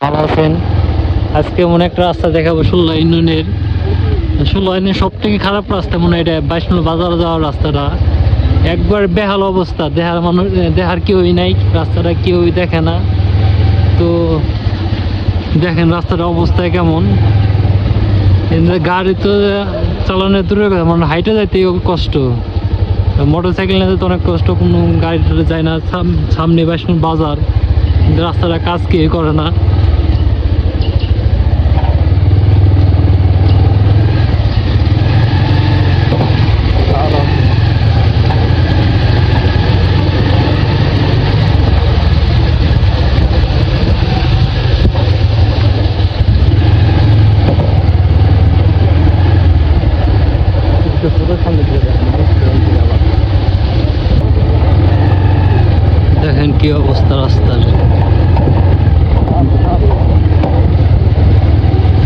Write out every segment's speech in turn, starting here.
ভালো আছেন? আজকে মনে একটা রাস্তা দেখাবো, ষোলো ইউনিয়নের। ষোলো ইউনিয়নের সব থেকে খারাপ রাস্তা মনে হয় এটা বাইশনুল বাজার যাওয়ার রাস্তাটা। একবার বেহাল অবস্থা, দেহার মানুষ দেহার কেউই নাই, রাস্তাটা কেউই দেখে না। তো দেখেন রাস্তার অবস্থা কেমন। গাড়ি তো চালানো দূরের কথা মানে হাইটে যাইতে কষ্ট। মোটর সাইকেল নিতে তো অনেক কষ্ট, কোনো গাড়ি যায় না। সাম- সামনে বাইশনুল বাজার রাস্তাটা কাজ কেউ করে না। দেখেন কি অবস্থা রাস্তার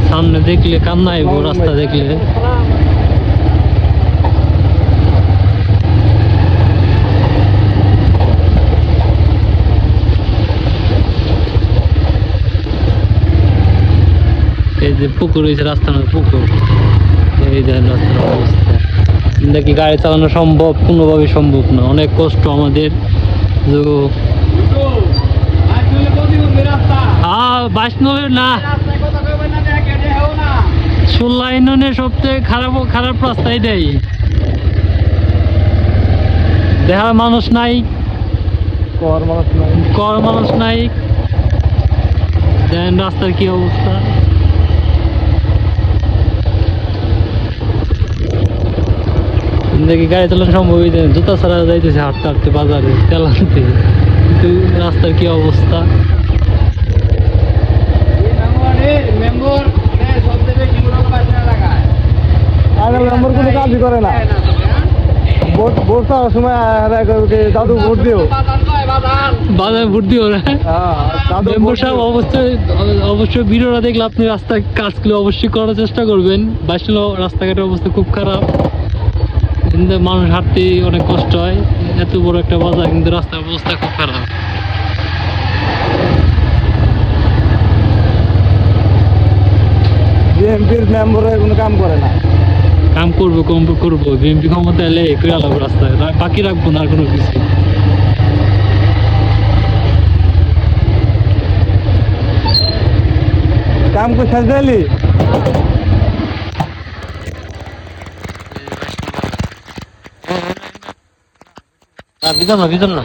সামনে দেখলে কান্না আইব, রাস্তা দেখলে। এই যে পুকুর হয়েছে রাস্তার পুকুর। এই দেখেন রাস্তার অবস্থা। দেখি গাড়ি চালানো সম্ভব কোনোভাবে সম্ভব না। অনেক কষ্ট আমাদের। না। সবচেয়ে খারাপ খারাপ রাস্তা এটাই। দেখার মানুষ নাই। কর মানুষ নাই। দেখেন রাস্তার কি অবস্থা? দেখি গাড়ি চালানো সম্ভব হয়ে যায় জুতা ছাড়া যাইতেছে হাঁটতে হাঁটতে বাজারে তেল আনতে কিন্তু রাস্তার কি অবস্থা? আগে মেম্বার কোনো কাজই করে না। ভোট ভোট চাওয়ার সময় দাদু ভোট দিও। বাজারে ভোট দিও না? হ্যাঁ মেম্বার সাহেব অবশ্যই অবশ্যই ভিডিওটা দেখলে আপনি কাজগুলো অবশ্যই করার চেষ্টা করবেন। বাইশাল রাস্তাঘাটের অবস্থা খুব খারাপ। কিন্তু মানুষ হাঁটতে অনেক কষ্ট হয়। এত বড় একটা বাজার কিন্তু রাস্তার অবস্থা খুব খারাপ। বিএনপির মেম্বারে কোনো কাম করে না। কাম করব কম করব ক্ষমতা এলে করে আলাপ রাস্তায় বাকি রাখব না আর কোনো কিছু। কাম করে দিলি না বিজন না বিজন না